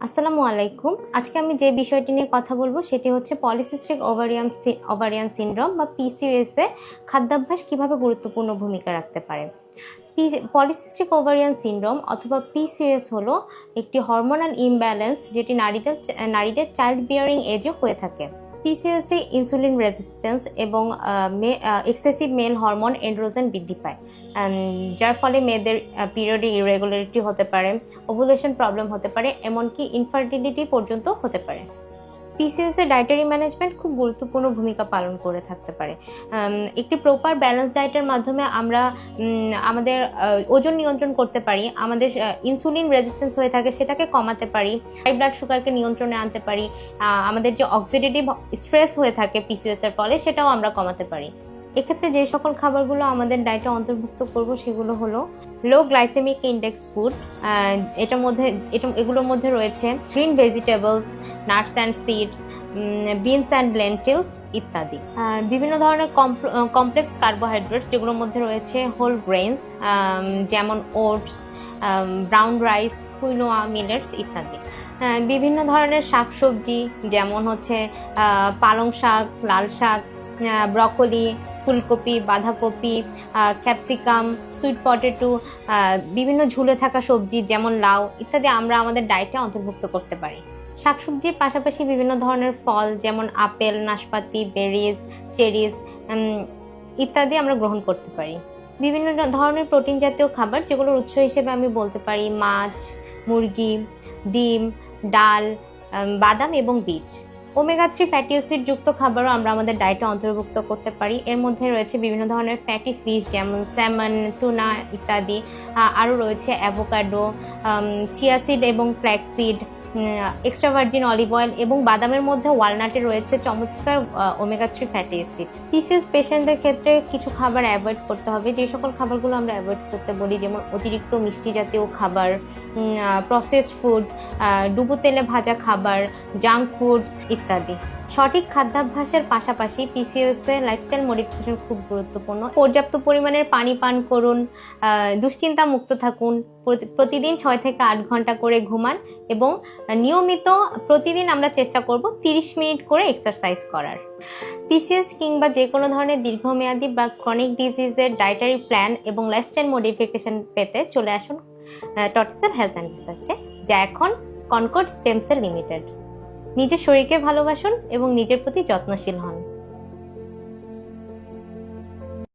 আসসালামু আলাইকুম। আজকে আমি যে বিষয়টি নিয়ে কথা বলব সেটি হচ্ছে পলিসিস্টিক ওভারিয়ান ওভারিয়ান সিনড্রোম বা পিসিএসে খাদ্যাভ্যাস কীভাবে গুরুত্বপূর্ণ ভূমিকা রাখতে পারে। পলিসিস্টিক ওভারিয়ান সিনড্রোম অথবা পিসিএস হলো একটি হরমোনাল ইমব্যালেন্স যেটি নারীদের নারীদের চাইল্ড বিয়ারিং এজে হয়ে থাকে। পিসিএসে ইনসুলিন রেজিস্ট্যান্স এবং এক্সেসিভ মেল হরমোন এন্ড্রোজেন বৃদ্ধি পায়। যার ফলে মেয়েদের পিরিয়ডে ইরেগুলারিটি হতে পারে ওভুলেশন প্রবলেম হতে পারে, এমনকি ইনফার্টিলিটি পর্যন্ত হতে পারে। পিসিএস এর ডায়েটারি ম্যানেজমেন্ট খুব গুরুত্বপূর্ণ ভূমিকা পালন করে থাকতে পারে। একটি প্রপার ব্যালেন্স ডায়েটের মাধ্যমে আমরা আমাদের ওজন নিয়ন্ত্রণ করতে পারি, আমাদের ইনসুলিন রেজিস্ট্যান্স হয়ে থাকে, সেটাকে কমাতে পারি হাই ব্লাড সুগারকে নিয়ন্ত্রণে আনতে পারি আমাদের যে অক্সিডেটিভ স্ট্রেস হয়ে থাকে পিসিএস এর ফলে, সেটাও আমরা কমাতে পারি। এক্ষেত্রে যে সকল খাবারগুলো আমাদের ডায়েটে অন্তর্ভুক্ত করব সেগুলো হলো লো গ্লাইসেমিক ইন্ডেক্স ফুড এটার মধ্যে, এটা, এগুলোর মধ্যে রয়েছে green vegetables nuts and seeds beans and lentils ইত্যাদি। বিভিন্ন ধরনের কমপ্লেক্স কার্বোহাইড্রেটস যেগুলোর মধ্যে রয়েছে হোল গ্রেনস যেমন oats brown rice quinoa millets ইত্যাদি। বিভিন্ন ধরনের শাকসবজি যেমন হচ্ছে পালং শাক, লাল শাক ব্রকলি ফুলকপি, বাঁধাকপি ক্যাপসিকাম সুইট পটেটো বিভিন্ন ঝুলে থাকা সবজি যেমন লাউ ইত্যাদি আমরা আমাদের ডায়েটে অন্তর্ভুক্ত করতে পারি। শাকসবজির পাশাপাশি বিভিন্ন ধরনের ফল যেমন আপেল, নাশপাতি বেরিজ চেরিজ ইত্যাদি আমরা গ্রহণ করতে পারি। বিভিন্ন ধরনের প্রোটিন জাতীয় খাবার যেগুলোর উৎস হিসেবে আমি বলতে পারি মাছ, মুরগি, ডিম, ডাল বাদাম এবং বীজ। ওমেগা থ্রি ফ্যাটি অ্যাসিড যুক্ত খাবারও আমরা আমাদের ডায়েটে অন্তর্ভুক্ত করতে পারি। এর মধ্যে রয়েছে বিভিন্ন ধরনের ফ্যাটি ফিশ যেমন স্যামন টুনা ইত্যাদি। আরও রয়েছে অ্যাভোকাডো চিয়াসিড এবং flaxseed extra virgin olive oil এবং বাদামের মধ্যে ওয়ালনাটে রয়েছে চমৎকার omega three fatty acid. PCS পেশেন্টদের ক্ষেত্রে কিছু খাবার অ্যাভয়েড করতে হবে। যে সকল খাবারগুলো আমরা অ্যাভয়েড করতে বলি, যেমন অতিরিক্ত মিষ্টি জাতীয় খাবার প্রসেসড ফুড ডুবো তেলে ভাজা খাবার জাঙ্ক ফুডস ইত্যাদি। সঠিক খাদ্যাভ্যাসের পাশাপাশি পিসিএস এ লাইফস্টাইল মডিফিকেশন খুব গুরুত্বপূর্ণ। পর্যাপ্ত পরিমাণের পানি পান করুন দুশ্চিন্তা মুক্ত থাকুন, প্রতি- প্রতিদিন ছয় থেকে আট ঘণ্টা করে ঘুমান এবং নিয়মিত প্রতিদিন আমরা চেষ্টা করব তিরিশ মিনিট করে এক্সারসাইজ করার। পিসিএস কিংবা যে কোনো ধরনের দীর্ঘমেয়াদী বা ক্রনিক ডিজিজের ডায়েটারি প্ল্যান এবং লাইফস্টাইল মডিফিকেশন পেতে চলে আসুন টটসের হেলথ অ্যান্ড রিসার্চে যা এখন কনকর্ড স্টেমসেল লিমিটেড নিজের শরীরকে ভালোবাসুন এবং নিজের প্রতি যত্নশীল হন।